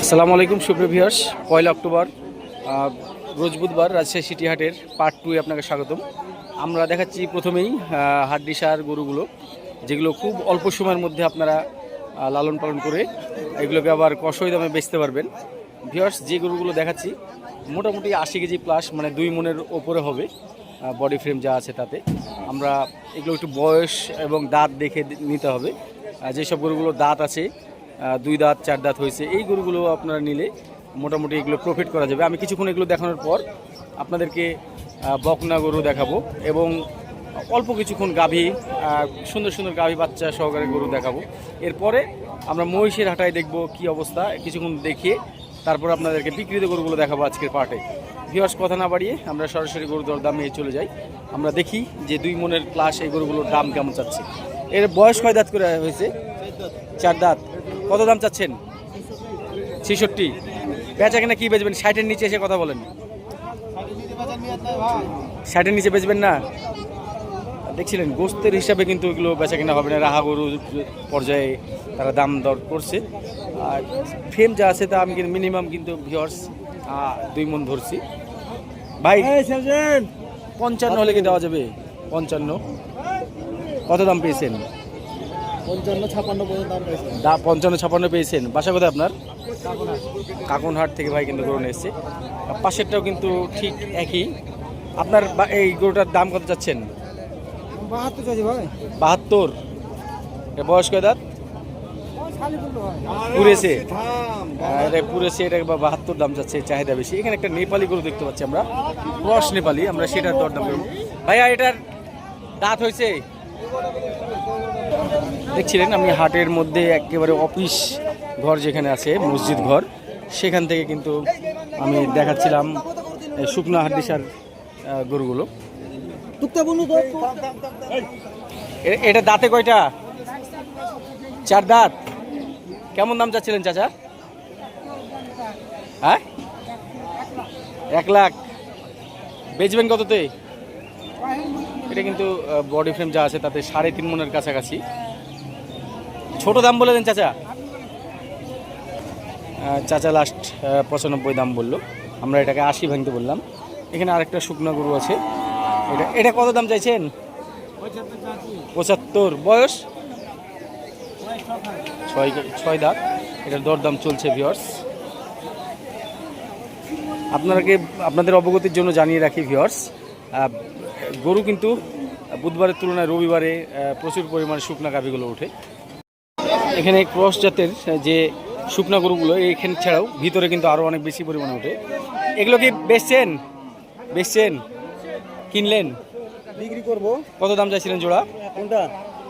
আসসালামু আলাইকুম, সুপ্রিয় ভিউয়ার্স। পয়লা অক্টোবর রোজ বুধবার রাজশাহী সিটি হাটের পার্ট টুয়ে আপনাকে স্বাগতম। আমরা দেখাচ্ছি প্রথমেই হাড্ডিসার গরুগুলো, যেগুলো খুব অল্প সময়ের মধ্যে আপনারা লালন পালন করে এগুলোকে আবার কষই দামে বেচতে পারবেন। ভিউয়ার্স, যে গরুগুলো দেখাচ্ছি, মোটামুটি আশি কেজি প্লাস মানে দুই মনের ওপরে হবে বডি ফ্রেম যা আছে তাতে। আমরা এগুলো একটু বয়স এবং দাঁত দেখে নিতে হবে। যেসব গরুগুলো দাঁত আছে দুই দাঁত চার দাঁত হয়েছে। এই গরুগুলো আপনারা নিলে মোটামুটি এগুলো প্রফিট করা যাবে। আমি কিছুক্ষণ এগুলো দেখানোর পর আপনাদেরকে বকনা গরু দেখাবো এবং অল্প কিছুক্ষণ গাভী সুন্দর সুন্দর গাভী বাচ্চা সহকারে গরু দেখাবো। এরপরে আমরা মহিষের হাটায় দেখব কি অবস্থা। কিছুক্ষণ দেখিয়ে তারপর আপনাদেরকে বিকৃত গরুগুলো দেখাবো আজকের পার্টে। ভিওয়ার্স কথা না বাড়িয়ে আমরা সরাসরি গরু দর দাম নিয়ে চলে যাই। আমরা দেখি যে দুই মনের প্লাস এই গরুগুলোর দাম কেমন চাচ্ছে। এর বয়স কয় দাঁত করে হয়েছে? চার দাঁত। কত দাম চাচ্ছেন? ছেষট্টি। বেচা কিনা কি বেচবেন? ষাটের নিচে এসে কথা বলেন। ষাটের নিচে বেচবেন না? দেখছিলেন গোস্তের হিসাবে কিন্তু এগুলো বেচা কিনা হবে না। রাহা গরু পর্যায়ে তারা দাম দর করছে। আর ফ্রেম যা আছে তা আমি কিন্তু মিনিমাম কিন্তু ভিওর্স দুই মন ধরছি। ভাই পঞ্চান্ন হলে কি দেওয়া যাবে? পঞ্চান্ন। কত দাম পেয়েছেন? পঞ্চান্ন ছাপান্ন পর্যন্ত দাম পেয়েছে দা পঞ্চান্ন ছাপান্ন পেয়েছেন। বাসা কোথায় আপনার? কাকুনহাট থেকে ভাই কিন্তু গরু নিয়ে এসছে। পাশেরটাও কিন্তু ঠিক একই। আপনার বা- এই গরুটার দাম কত যাচ্ছেন বাহাত্তর চাইছি ভাই। বাহাত্তর। এটা বয়স কয় দাঁত? পুরেছে। আহ, এটা পুরেছে এটা বা বাহাত্তর দাম যাচ্ছে চাহিদা বেশি। এখানে একটা নেপালি গরু দেখতে পাচ্ছি আমরা। ক্রস নেপালি আমরা সেটার দর দাম করব। ভাইয়া এটার দাঁত হয়েছে? দেখছিলেন আমি হাটের মধ্যে একেবারে অফিস ঘর যেখানে আছে, মসজিদ ঘর, সেখান থেকে কিন্তু আমি দেখাচ্ছিলাম শুকনো হাড্ডিসার গরুগুলো। এটা দাঁতে কয়টা? চার দাঁত। কেমন দাম চাচ্ছিলেন চাচা? হ্যাঁ? এক লাখ। বেচবেন কততে? এটা কিন্তু বডি ফ্রেম যা আছে তাতে সাড়ে তিন মনের কাছাকাছি। ছোট দাম বলে দেন চাচা? চাচা লাস্ট পঁচানব্বই দাম বলল। আমরা এটাকে আশি ভাঙতে বললাম। এখানে আরেকটা শুকনো গরু আছে। এটা এটা কত দাম চাইছেন? পঁচাত্তর। বয়স? ছয় ছয় দাঁত। এটার দরদাম চলছে ভিওর্স আপনাকে আপনাদের অবগতির জন্য জানিয়ে রাখি ভিওর্স গরু কিন্তু বুধবারের তুলনায় রবিবারে প্রচুর পরিমাণে শুকনা গাভিগুলো ওঠে। এখানে ক্রস জাতের যে শুকনা গরুগুলো এখানে ছাড়াও ভিতরে কিন্তু আরও অনেক বেশি পরিমাণে ওঠে। এগুলো কি বেচছেন? বেচছেন? কিনলেন? বিক্রি করব। কত দাম চাইছিলেন জোড়া? কোনটা?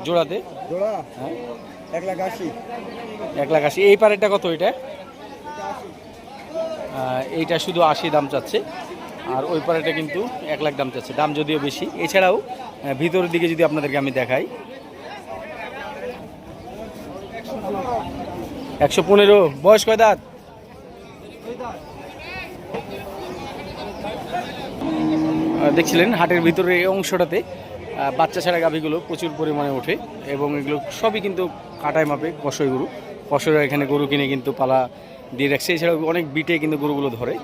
জোড়াতে? জোড়া? হ্যাঁ। এক লাখ আশি। এক লাখ আশি। এই পারেরটা কত এটা? এইটা শুধু আশি দাম চাচ্ছে। আর ওই পাড়াটা কিন্তু এক লাখ দাম চাচ্ছে, দাম যদিও বেশি। এছাড়াও ভিতরের দিকে যদি আপনাদেরকে আমি দেখাই, একশো পনেরো। বয়স কয় দাঁত? দেখছিলেন হাটের ভিতরে এই অংশটাতে বাচ্চা ছাড়া গাভিগুলো প্রচুর পরিমাণে ওঠে এবং এগুলো সবই কিন্তু কাটায় মাপে কষই গরু। কষরা এখানে গরু কিনে কিন্তু পালা দিয়ে রাখছে। এছাড়াও অনেক বিটে কিন্তু গরুগুলো ধরে।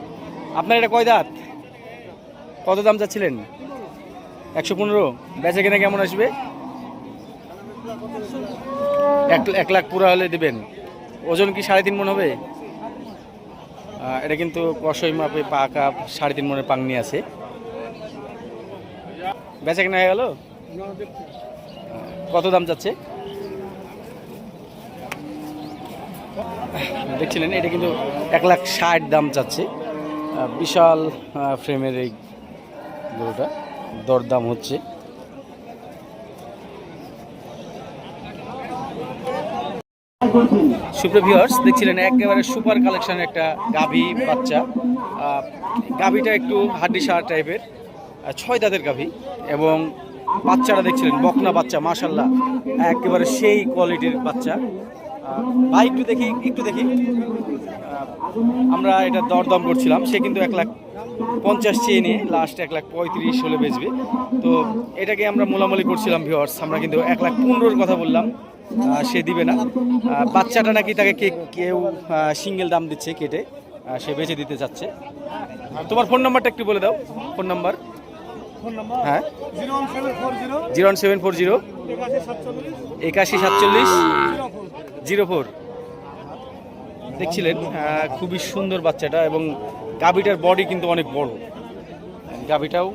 আপনার এটা কয় কত দাম চাচ্ছিলেন? একশো পনেরো? বেচা কেনা কেমন আসবে? এক এক লাখ পুরা হলে দেবেন। ওজন কি সাড়ে তিন মন হবে? এটা কিন্তু কষই মাপে পাকা সাড়ে তিন মনের পাংনি আছে। বেচা কেনা হয়ে গেল? কত দাম যাচ্ছে? দেখছিলেন, এটা কিন্তু এক লাখ ষাট দাম চাচ্ছে। বিশাল ফ্রেমের এই গরুটা। দরদাম হচ্ছে। সুপ্র ভিউয়ার্স দেখছিলেন একেবারে সুপার কালেকশনের একটা গাভি বাচ্চা। গাভিটা একটু হাড্ডি সার টাইপের ছয় দাঁতের গাভী এবং বাচ্চারা দেখছিলেন, বকনা বাচ্চা মাশাল্লাহ একেবারে সেই কোয়ালিটির বাচ্চা। ভাই, একটু দেখি একটু দেখি। আমরা এটা দরদম করছিলাম, সে কিন্তু এক লাখ পঞ্চাশ চেয়ে নিয়ে লাস্ট এক লাখ পঁয়ত্রিশ হলে বেচবে। তো এটাকে আমরা মোলামুলি করছিলাম ভিওয়ার্স আমরা কিন্তু এক লাখ পনেরোর কথা বললাম সে দিবে না। বাচ্চাটা নাকি তাকে কে কেউ সিঙ্গেল দাম দিচ্ছে কেটে সে বেচে দিতে চাচ্ছে। তোমার ফোন নাম্বারটা একটু বলে দাও ফোন নাম্বার হ্যাঁ। Zero one seven four zero. একাশি সাতচল্লিশ। Zero four. দেখছিলেন খুবই সুন্দর বাচ্চাটা এবং গাভিটার বডি কিন্তু অনেক বড়। গাভিটাও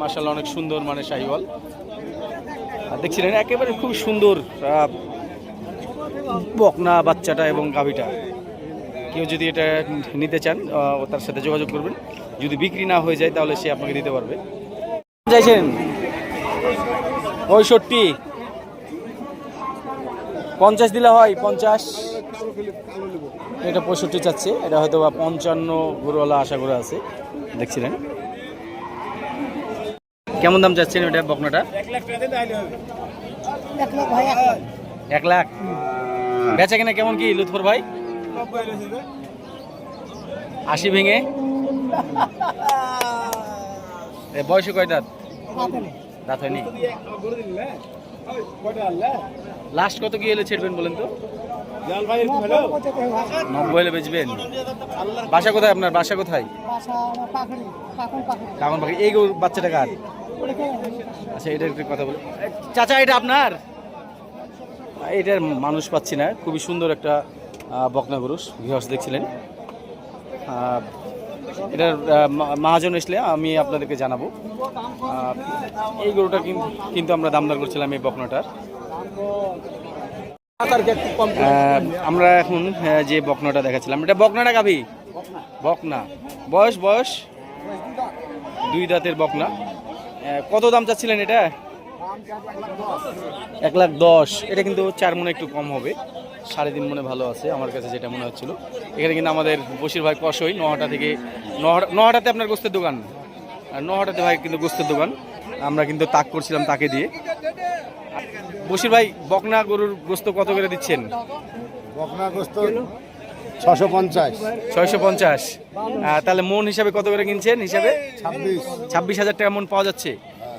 মাসাল্লাহ অনেক সুন্দর মানে শাহিওয়াল দেখছিলেন একেবারে খুব সুন্দর বকনা বাচ্চাটা এবং গাভিটা। কেউ যদি এটা নিতে চান আহ, তার সাথে যোগাযোগ করবেন। যদি বিক্রি না হয়ে যায় তাহলে সে আপনাকে দিতে পারবে। চাইছেন? পঁয়ষট্টি। পঞ্চাশ দিলে হয় পঞ্চাশ। এটা পঁয়ষট্টি চাচ্ছে, এটা হয়তো বা পঞ্চান্ন গরুওয়ালা আশা করে আছে। দেখছিলেন? কেমন দাম চাচ্ছেন এটা বকনাটা? এক লাখ। বেচা কিনা কেমন কি, লুৎফর ভাই। আশি ভেঙে? বয়সে কয় দাঁত? দাঁত হয়নি? লাস্ট কত কি এলে ছেড়বেন বলেন তো? নব্বই এলে বেচবেন? বাসা কোথায় আপনার? বাসা কোথায়? কামন পাখি। এই গরু বাচ্চাটা কার? আচ্ছা এটা একটু কথা বলি। চাচা এটা আপনার? এটার মানুষ পাচ্ছি না। খুবই সুন্দর একটা বকনা গরুষ ভিউয়ার্স দেখছিলেন। এটার মহাজন আসলে আমি আপনাদেরকে জানাব। এই গরুটা কিন্তু আমরা দামদার করছিলাম এই বকনাটার। আমরা এখন যে বকনাটা দেখাচ্ছিলাম, এটা বকনাটা গাভি? বকনা। বয়স বয়স? দুই দাঁতের বকনা। কত দাম চাচ্ছিলেন এটা? এক লাখ দশ। এটা কিন্তু চার মনে একটু কম হবে। সাড়ে তিন মনে ভালো আছে আমার কাছে যেটা মনে হচ্ছিল। এখানে কিন্তু আমাদের বসির ভাই কষই নহাটা থেকে নহাটা নহাটাতে আপনার গোস্তের দোকান? আর নহাটাতে ভাই কিন্তু গোস্তের দোকান। আমরা কিন্তু তাক করছিলাম তাকে দিয়ে। বসির ভাই বকনা গরুর গোস্ত কত করে দিচ্ছেন? বকনা গোস্ত ছশো পঞ্চাশ। ছয়শো পঞ্চাশ। তাহলে মন হিসাবে কত করে কিনছেন হিসাবে? ছাব্বিশ। ছাব্বিশ হাজার টাকা মন পাওয়া যাচ্ছে।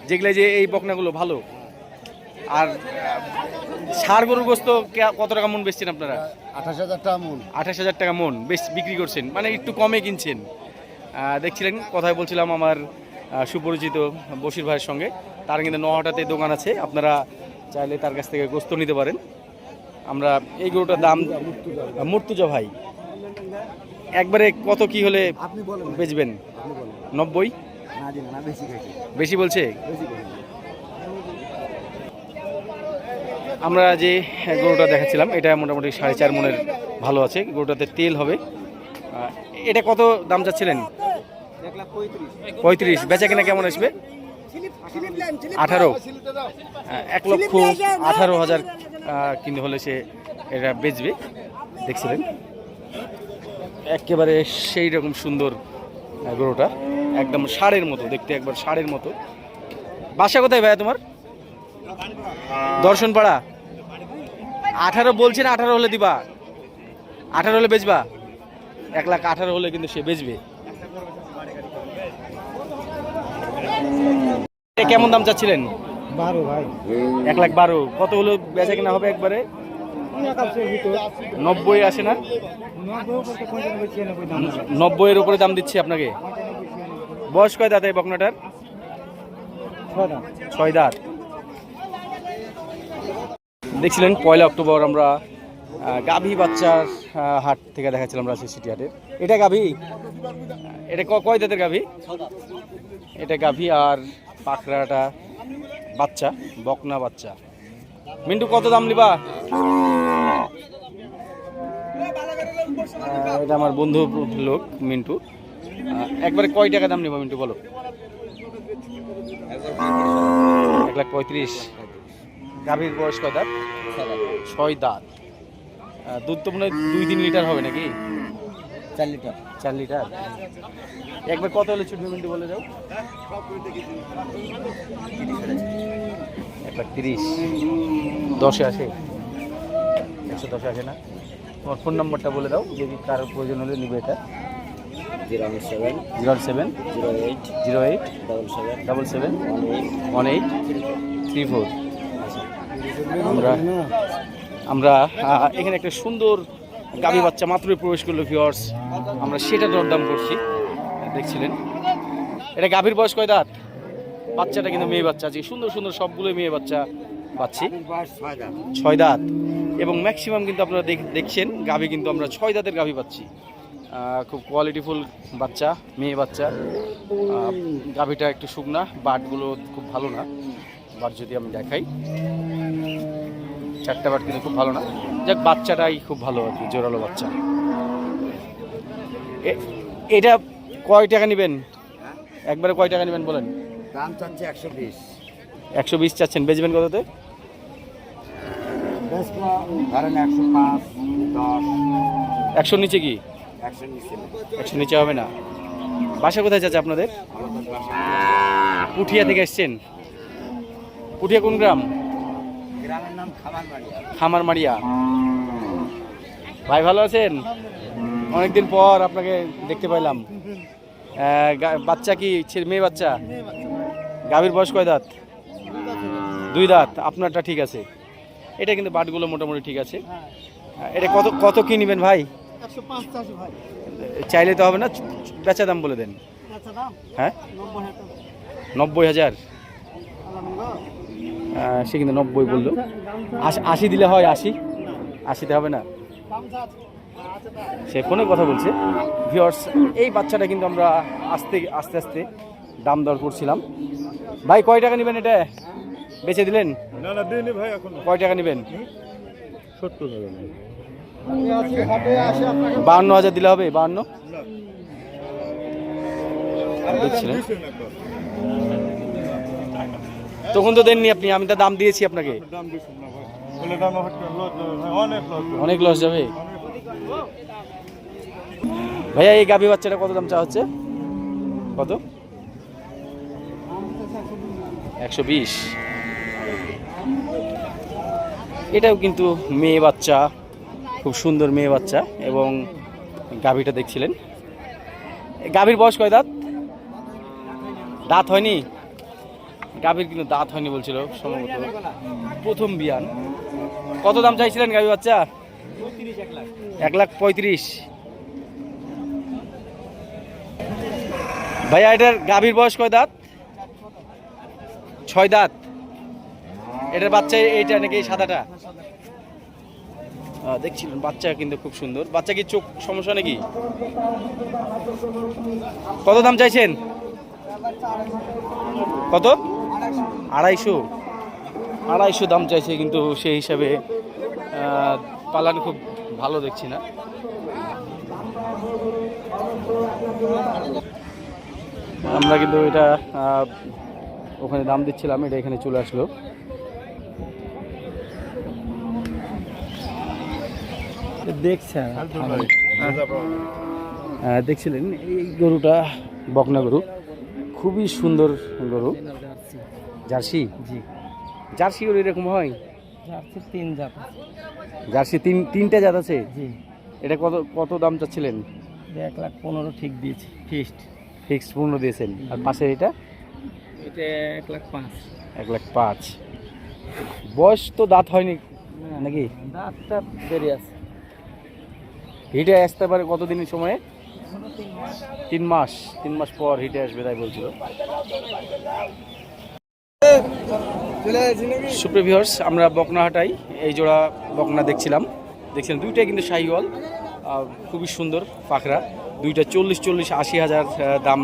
যেগুলো যে এই বকনাগুলো ভালো। আর সার গরুর গোস্ত কত টাকা মন বেচছেন আপনারা? আঠাশ হাজার টাকা মন। আঠাশ হাজার টাকা মন বেশ বিক্রি করছেন মানে একটু কমে কিনছেন। দেখছিলেন কথায় বলছিলাম আমার সুপরিচিত বশির ভাইয়ের সঙ্গে। তার কিন্তু নহাটাতে দোকান আছে আপনারা চাইলে তার কাছ থেকে গোস্ত নিতে পারেন। আমরা এই গরুটার দাম মর্তুজা ভাই একবারে কত কি হলে আপনি বলেন। বেচবেন? নব্বই? বেশি বলছে বেশি খাইছি আমরা যে গরুটা দেখাচ্ছিলাম, এটা মোটামুটি সাড়ে চার মনের ভালো আছে। গরুটাতে তেল হবে। এটা কত দাম চাচ্ছিলেন? পঁয়ত্রিশ। বেচা কিনা কেমন আসবে? আঠারো। এক লক্ষ আঠারো হাজার কিন্তু হলে সে এটা বেচবে। দেখছিলেন? একেবারে সেই রকম সুন্দর গরুটা। একদম ষাঁড়ের মতো, দেখতে একবার ষাঁড়ের মতো। বাসা কোথায় ভাইয়া তোমার? দর্শন পাড়া আঠারো বলছেন আঠারো হলে দিবা। আঠারো হলে বেচবা। এক লাখ আঠারো হলে কিন্তু সে বেচবে। কেমন দাম চাচ্ছিলেন? বারো ভাই। এক লাখ বারো। কত হলো বেচা কিনা হবে একবারে? নব্বই আসে না? নব্বইয়ের উপরে দাম দিচ্ছি আপনাকে। বয়স কয় দাঁত এই বকনাটার ছয় দাঁত। দেখছিলেন পয়লা অক্টোবর আমরা গাভী বাচ্চার হাট থেকে দেখাচ্ছিলাম রাজশাহী সিটি হাটের এটা গাভী? এটা কয় দাঁতের গাভী? এটা গাভী আর পাকড়াটা বাচ্চা, বকনা বাচ্চা। মিন্টু, কত দাম নিবা? এটা আমার বন্ধু লোক, মিন্টু। একবারে কয় টাকা দাম নিবা মিন্টু, বলো? এক লাখ পঁয়ত্রিশ। গাভীর বয়স কয় দাঁত? ছয় দাঁত। দুধ তো মনে হয় দুই তিন লিটার হবে নাকি? চার লিটার। চার লিটার। একবার কত হলে ছুটবে মিন্টু বলে যাও এক লাখ তিরিশ। দশে আসে? একশো দশে আসে না? তোমার ফোন নম্বরটা বলে দাও যদি কারোর প্রয়োজন হলে নিবে এটা। Zero seven zero seven zero eight zero eight double seven double seven eight one eight three four. আমরা আমরা এখানে একটা সুন্দর গাভী বাচ্চা মাত্রই প্রবেশ করল ভিওর্স আমরা সেটা দরদাম করছি। দেখছিলেন? এটা গাভীর বয়স কয় দাঁত? বাচ্চাটা কিন্তু মেয়ে বাচ্চা। আছে সুন্দর সুন্দর সবগুলো মেয়ে বাচ্চা পাচ্ছি। ছয় দাঁত। এবং ম্যাক্সিমাম কিন্তু আপনারা দেখ- দেখছেন গাভী কিন্তু আমরা ছয় দাঁতের গাভী পাচ্ছি। খুব কোয়ালিটিফুল বাচ্চা মেয়ে বাচ্চা। গাভীটা একটু শুকনা বাটগুলো খুব ভালো না। বাট যদি আমি দেখাই চারটা বাট কিন্তু খুব ভালো না। যাক বাচ্চাটাই খুব ভালো আর কি জোরালো বাচ্চা। এটা কয় টাকা নেবেন? একবারে কয় টাকা নেবেন বলেন? দাম চাচ্ছে একশো বিশ। একশো বিশ চাচ্ছেন বেচবেন কততে? ধরেন একশো পাঁচ দশ। একশোর নিচে কি? একশো নিচে হবে না। বাসা কোথায় চাচা আপনাদের? পুঠিয়া থেকে এসছেন? পুঠিয়া কোন গ্রাম? গ্রামের নাম খাবার বাড়ি খামার মারিয়া ভাই ভালো আছেন? অনেকদিন পর আপনাকে দেখতে পাইলাম। গা- বাচ্চা কি? ছেলে মেয়ে বাচ্চা? গাভীর বয়স কয় দাঁত? দুই দাঁত। আপনারটা ঠিক আছে। এটা কিন্তু বাটগুলো মোটামুটি ঠিক আছে। এটা কত কত কি নেবেন ভাই? চাইলে তো হবে না বেচা দাম বলে দেন। হ্যাঁ? নব্বই হাজার। সে কিন্তু নব্বই বলল। আশি আশি দিলে হয় আশি। আশিতে হবে না। সে ফোনে কথা বলছে। ভিওর্স এই বাচ্চাটা কিন্তু আমরা আস্তে আস্তে আস্তে দাম দর করছিলাম। ভাই কয় টাকা নেবেন এটা? বেচে দিলেন? না না দিইনি ভাই এখন। কয় টাকা নেবেন? বাহান্ন হাজার দিলে হবে বাহান্ন? দেখছিলেন তখন তো দেননি আপনি আমি তো দাম দিয়েছি আপনাকে। অনেক লস যাবে ভাইয়া এই গাভী বাচ্চাটা কত দাম চা হচ্ছে? কত? একশো বিশ। এটাও কিন্তু মেয়ে বাচ্চা খুব সুন্দর মেয়ে বাচ্চা এবং গাভীটা দেখছিলেন। গাভীর বয়স কয় দাঁত? দাঁত হয়নি? গাভীর কিন্তু দাঁত হয়নি বলছিল সম্ভবত। প্রথম বিয়ান। কত দাম চাইছিলেন গাভী বাচ্চা? এক লাখ পঁয়ত্রিশ। ভাইয়া, এটার গাভীর বয়স কয় দাঁত? ছয় দাঁত। এটার বাচ্চা এইটা নাকি সাদাটা? দেখছিলেন, বাচ্চা কিন্তু খুব সুন্দর। বাচ্চা কি চোখ সমস্যা নাকি? কত দাম চাইছেন? কত? আড়াইশো আড়াইশো দাম চাইছে কিন্তু সেই হিসাবে পালান খুব ভালো দেখছি না। আমরা কিন্তু এটা ওখানে দাম দিচ্ছিলাম এটা এখানে চলে আসলো। দেখছেন? দেখছিলেন এই গরুটা বকনা গরু। খুবই সুন্দর গরু। জার্সি? জি। জার্সি গরু এরকম হয়? যাচ্ছে তিন জাত জার্সি তিন তিনটা জাত আছে? জি। এটা কত কত দাম চাচ্ছিলেন? এক লাখ পনেরো ঠিক দিয়েছি ফিক্সড ফিক্স পূর্ণ দিয়েছেন। আর পাশে এটা? এটা এক লাখ পাঁচ। এক লাখ পাঁচ। বয়স তো দাঁত হয়নি নাকি? দাঁতটা দেরি আছে। হিটে আসতে পারে কতদিনের সময়ে? তিন মাস। তিন মাস পর হিটে আসবে তাই বলছিল। সুপ্রিয় ভিউয়ার্স আমরা বকনাহাটাই এই জোড়া বকনা দেখছিলাম। দেখছিলাম দুইটাই কিন্তু শাহিওয়াল খুবই সুন্দর পাখরা। দুইটা চল্লিশ চল্লিশ আশি হাজার দাম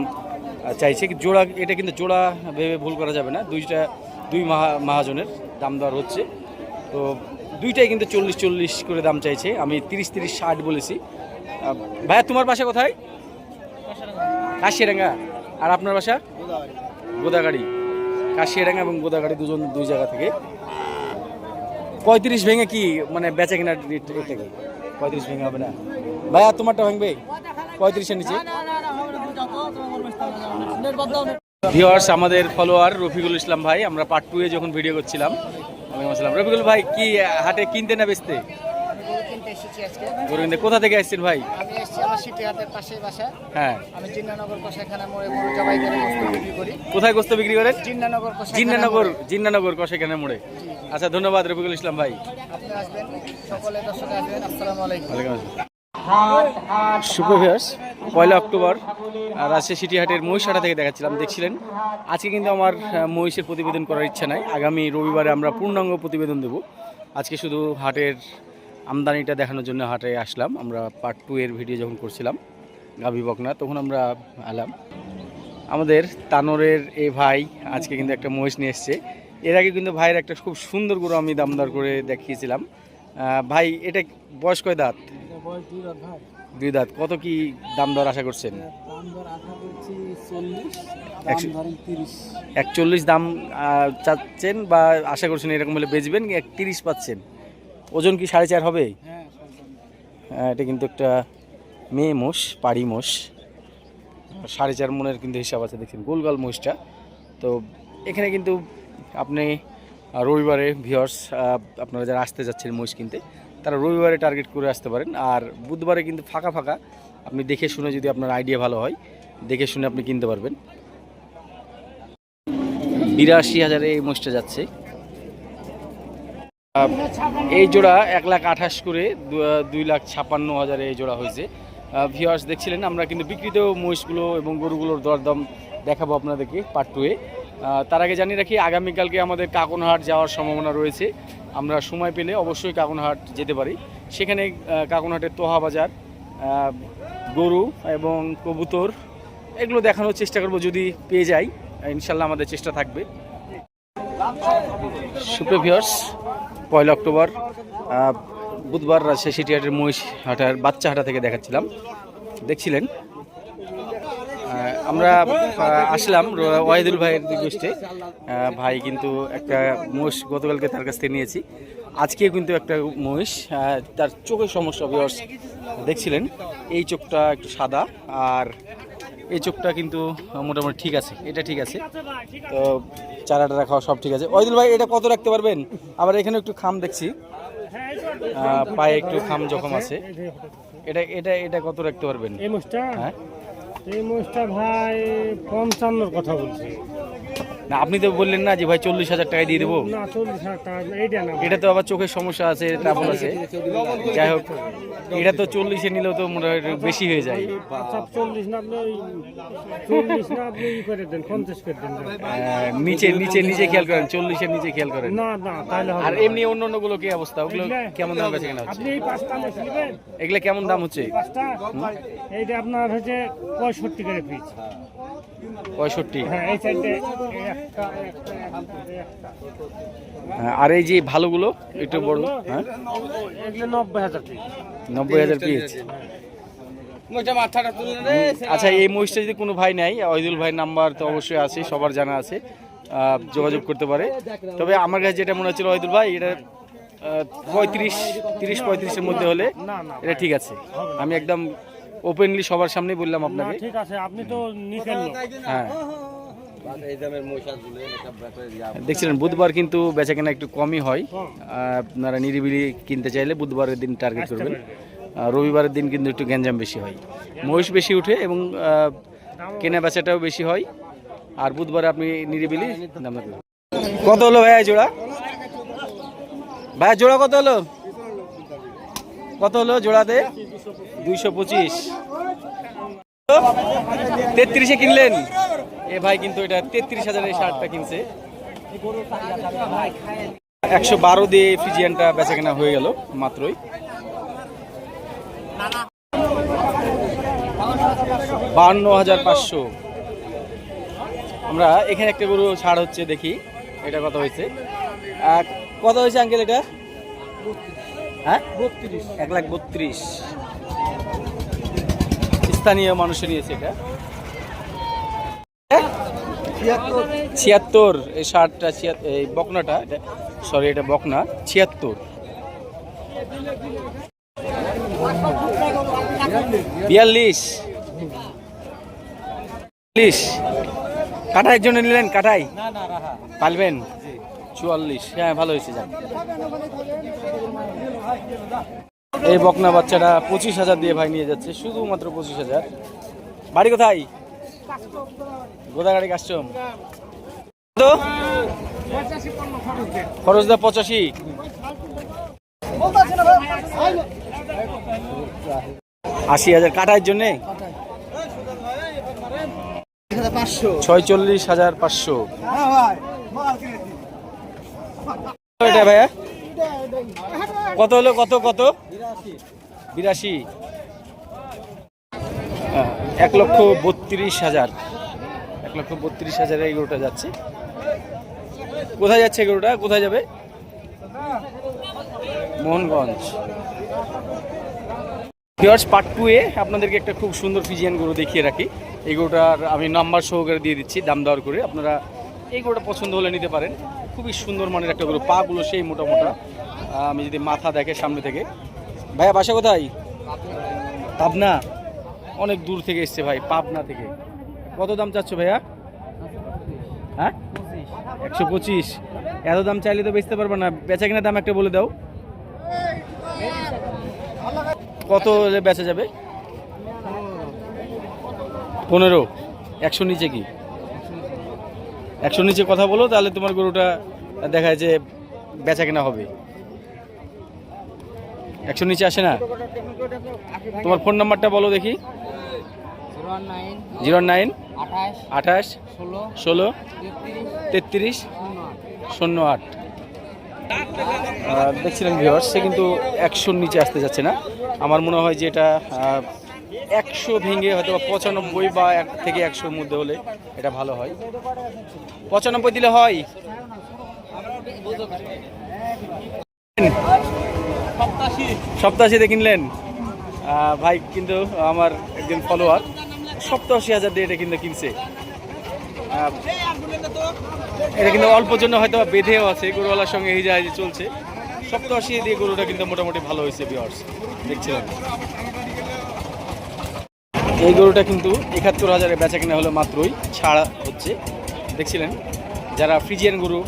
চাইছে। জোড়া এটা কিন্তু জোড়া ভেবে ভুল করা যাবে না। দুইটা দুই মাহা মহাজনের দাম দর হচ্ছে। তো দুইটাই কিন্তু চল্লিশ চল্লিশ করে দাম চাইছে। আমি তিরিশ তিরিশ ষাট বলেছি। ভাইয়া তোমার বাসা কোথায়? কাশিয়াডাঙ্গা আর আপনার বাসা? গোদাগাড়ি। কাশিয়াডাঙ্গা এবং গোদাগাড়ি দুজন দুই জায়গা থেকে। পঁয়ত্রিশ ভেঙে কি মানে বেচা কেনার রেট এটা কি? পঁয়ত্রিশ ভেঙে হবে না? ভাইয়া তোমারটা ভাঙবে? পঁয়ত্রিশের নিচে? ভিওয়ার্স আমাদের ফলোয়ার রফিকুল ইসলাম ভাই আমরা পার্ট টু এ যখন ভিডিও করছিলাম রফিকুল ভাই কি হাটে কিনতে না বেচতে? এসেছি আজকে। গরু কিনতে কোথা থেকে আসছেন ভাই? আমি এসেছি আমার সিটি হাটের পাশেই বাসা হ্যাঁ। আমি জিন্নানগর কষাইখানা মোড়ে গরু জবাই করে গোস্ত বিক্রি করি। কোথায় গোস্ত বিক্রি করেন? জিন্নানগর জিন্নানগর। জিন্নানগর কষাইখানে মোড়ে। আচ্ছা ধন্যবাদ রফিকুল ইসলাম ভাই। আপনি আসবেন সকলে দর্শক আসবেন। আসসালামু আলাইকুম। সুপ্রভিয়াস পয়লা অক্টোবর। রাজশাহী সিটি হাটের মহিষাটা থেকে দেখাচ্ছিলাম দেখছিলেন? আজকে কিন্তু আমার মহিষের প্রতিবেদন করার ইচ্ছা নাই। আগামী রবিবারে আমরা পূর্ণাঙ্গ প্রতিবেদন দেব। আজকে শুধু হাটের আমদানিটা দেখানোর জন্য হাটে আসলাম। আমরা পার্ট টু এর ভিডিও যখন করছিলাম গাভী বকনা তখন আমরা এলাম। আমাদের তানোরের এ ভাই আজকে কিন্তু একটা মহিষ নিয়ে এসছে। এর আগে কিন্তু ভাইয়ের একটা খুব সুন্দর গরু আমি দামদার করে দেখিয়েছিলাম। ভাই এটা বয়স কয় দাঁত? দুই দাঁত কত কি দাম দর আশা করছেন একচল্লিশ দাম চাচ্ছেন বা আশা করছেন এরকম হলে বেচবেন? এক তিরিশ পাচ্ছেন। ওজন কি সাড়ে চার হবে? হ্যাঁ, এটা কিন্তু একটা মেয়ে মোষ পাড়ি মোষ। সাড়ে চার মনের কিন্তু হিসাব আছে দেখছেন গোলগাল মোষটা। তো এখানে কিন্তু আপনি রবিবারে ভিওর্স আপনারা যারা আসতে যাচ্ছেন মোষ কিনতে তারা রবিবারে টার্গেট করে আসতে পারেন। আর বুধবারে কিন্তু ফাঁকা ফাঁকা আপনি দেখে শুনে যদি আপনার আইডিয়া ভালো হয় দেখে শুনে আপনি কিনতে পারবেন। বিরাশি হাজারে এই মোষটা যাচ্ছে। এই জোড়া এক লাখ আঠাশ করে দুই লাখ ছাপান্ন হাজারে এই জোড়া হয়েছে। ভিওয়ার্স দেখছিলেন, আমরা কিন্তু বিক্রিত মহিষগুলো এবং গরুগুলোর দরদাম দেখাবো আপনাদেরকে পার্ট টুয়ে তার আগে জানিয়ে রাখি, আগামীকালকে আমাদের কাকনহাট যাওয়ার সম্ভাবনা রয়েছে। আমরা সময় পেলে অবশ্যই কাকনহাট যেতে পারি। সেখানে কাকনহাটের তোহা বাজার গরু এবং কবুতর, এগুলো দেখানোর চেষ্টা করব যদি পেয়ে যাই। ইনশাল্লাহ আমাদের চেষ্টা থাকবে। সুপ্রিয় ভিউয়ার্স পয়লা অক্টোবর বুধবার রাজশাহী সিটি হাটের মহিষ হাটার বাচ্চা হাটা থেকে দেখাচ্ছিলাম। দেখছিলেন? আমরা আসলাম ওয়াহিদুল ভাইয়ের আহ, ভাই কিন্তু একটা মহিষ গতকালকে তার কাছ থেকে নিয়েছি। আজকে কিন্তু একটা মহিষ তার চোখের সমস্যা দেখছিলেন। এই চোখটা একটু সাদা আর এই চোখটা কিন্তু মোটামুটি ঠিক আছে এটা ঠিক আছে। তো চারাটা রাখা সব ঠিক আছে। ওইদুল ভাই এটা কত রাখতে পারবেন? আবার এখানে একটু খাম দেখছি। পায়ে একটু খাম জখম আছে। এটা এটা এটা কত রাখতে পারবেন? এই মোষটা হ্যাঁ। এই মোষটা ভাই পঞ্চান্নর কথা বলছি। না আপনি তো বললেন না যে ভাই চল্লিশ হাজার টাকা দিয়ে দেবো। না চল্লিশ হাজার টাকা এইটা না। এটা তো আবার চোখের সমস্যা আছে ট্রাবল আছে। যাই হোক এটা তো চল্লিশে নিলেও তো মোটামুটি বেশি হয়ে যায়। আচ্ছা চল্লিশ না চল্লিশ না আপনি করে দেন পঞ্চাশ করে দেন। নিচে নিচে নিচে খেয়াল করেন চল্লিশের নিচে খেয়াল করেন। না না তাহলে আর এমনি অন্য অন্যগুলো কি অবস্থা? ওগুলো কেমন দাম কেনা হচ্ছে? এগুলো কেমন দাম হচ্ছে? এইটা আপনার হচ্ছে পঁয়ষট্টি করে পিস। পঁয়ষট্টি। হ্যাঁ এই সাইডে একটা একটা একটা। হ্যাঁ, আর এই যে ভালোগুলো একটু বড় হ্যাঁ? নব্বই হাজার পিস নব্বই হাজার পিস আচ্ছা এই মহিষটা যদি কোনো ভাই নেয় ওইদুল ভাই নাম্বার তো অবশ্যই আছে সবার জানা আছে যোগাযোগ করতে পারে। তবে আমার কাছে যেটা মনে হচ্ছিল ওইদুল ভাই এটা পঁয়ত্রিশ তিরিশ পঁয়ত্রিশের মধ্যে হলে না না এটা ঠিক আছে। আমি একদম ওপেনলি সবার সামনেই বললাম আপনাকে। ঠিক আছে আপনি তো লোক। হ্যাঁ। দেখছিলেন বুধবার কিন্তু বেচা কেনা একটু কমই হয়। আপনারা নিরিবিলি কিনতে চাইলে বুধবারের দিন টার্গেট করবেন। আর রবিবারের দিন কিন্তু একটু গ্যাঞ্জাম বেশি হয়। মহিষ বেশি উঠে এবং কেনা বেচাটাও বেশি হয়। আর বুধবারে আপনি নিরিবিলি। কত হলো ভাইয়া জোড়া? ভাইয়া জোড়া কত হলো? কত হলো জোড়াতে? দুইশো পঁচিশ। তেত্রিশে কিনলেন? এ ভাই কিন্তু এটা তেত্রিশ হাজারের শার্টটা কিনছে। একশো বারো দিয়ে ফিজিয়ানটা বেচা কেনা হয়ে গেল মাত্রই। বান্ন হাজার পাঁচশো। আমরা এখানে একটা গরু ছাড় হচ্ছে দেখি এটা কত হয়েছে? কত হয়েছে আঙ্কেল এটা? হ্যাঁ? বত্রিশ। এক লাখ বত্রিশ। স্থানীয় মানুষের নিয়েছে এটা। ছিয়াত্তর। এই শার্টটা এই বকনাটা এটা সরি এটা বকনা ছিয়াত্তর। বিয়াল্লিশ। কাটাইয়ের জন্য নিলেন? কাটাই? পালবেন? চুয়াল্লিশ। হ্যাঁ ভালো হয়েছে যান এই বকনা বাচ্চাটা পঁচিশ হাজার দিয়ে ভাই নিয়ে যাচ্ছে শুধুমাত্র পঁচিশ হাজার। বাড়ি কোথায়? গোদাগাড়ি কাস্টম। তো? খরচদা পঁচাশি। আশি হাজার কাটার জন্যে? ছয়চল্লিশ হাজার পাঁচশো। কত হলো? কত কত? বিরাশি। হ্যাঁ, এক লক্ষ বত্রিশ হাজার। এক লক্ষ বত্রিশ হাজারে এই গরুটা যাচ্ছে। কোথায় যাচ্ছে গরুটা? কোথায় যাবে? মোহনগঞ্জ। পিওর্স পার্ট টু এ আপনাদেরকে একটা খুব সুন্দর ফিজিয়ান গরু দেখিয়ে রাখি। এই গরুটার আমি নাম্বার সহকারে দিয়ে দিচ্ছি দাম দেওয়ার করে। আপনারা এই গরুটা পছন্দ হলে নিতে পারেন। খুবই সুন্দর মানের একটা গরু, পাগুলো সেই মোটা মোটা। আমি যদি মাথা দেখে সামনে থেকে। ভাইয়া, বাসা কোথায়? পাবনা। অনেক দূর থেকে এসছে ভাই, পাবনা থেকে। কত দাম চাচ্ছ ভাইয়া? হ্যাঁ? একশো পঁচিশ। এত দাম চাইলে তো বেচতে পারবে না। বেচা কিনা দাম একটা বলে দাও। কত বেচা যাবে? পনেরো। একশো নিচে কি? একশো নিচে কথা বলো, তাহলে তোমার গরুটা দেখা যে বেচা কেনা হবে। একশো নিচে আসে না? তোমার ফোন নাম্বারটা বলো দেখি। জিরো নাইন, আঠাশ, ষোলো, তেত্রিশ, শূন্য আট। দেখছিলেন ভিওর্স সে কিন্তু একশোর নিচে আসতে যাচ্ছে না। আমার মনে হয় যে এটা একশো ভেঙে হয়তো পঁচানব্বই বা এক থেকে একশোর মধ্যে হলে এটা ভালো হয়। পঁচানব্বই দিলে হয়? সপ্তাশিতে কিনলেন? ভাই, কিন্তু আমার একজন ফলোয়ার সপ্তাশি হাজার দিয়ে এটা কিন্তু কিনছে। এটা কিন্তু অল্প জন্য হয়তো বেঁধেও আছে, গরুওয়ালার সঙ্গে এই যে চলছে। সপ্তাশি দিয়ে গরুটা কিন্তু মোটামুটি ভালো হয়েছে বিয়ার্স দেখছিলেন এই গরুটা কিন্তু একাত্তর হাজারে বেচা কিনা হলো মাত্রই, ছাড়া হচ্ছে। দেখছিলেন? যারা ফ্রিজিয়ান গরু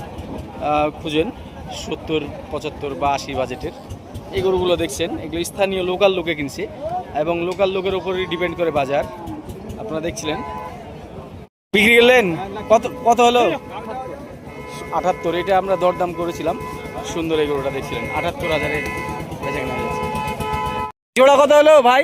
খুঁজেন, সত্তর, পঁচাত্তর বা আশি বাজেটের, এই গরুগুলো দেখছেন। এগুলো স্থানীয় লোকাল লোকে কিনছে এবং লোকাল লোকের উপরই ডিপেন্ড করে বাজার। আপনারা দেখছিলেন? বিক্রি করলেন? কত কত হলো? আটাত্তর। এটা আমরা দরদাম করেছিলাম। সুন্দর এই গরুটা দেখছিলেন। আটাত্তর হাজারে বেচা কেনা জোড়া কত হলো ভাই?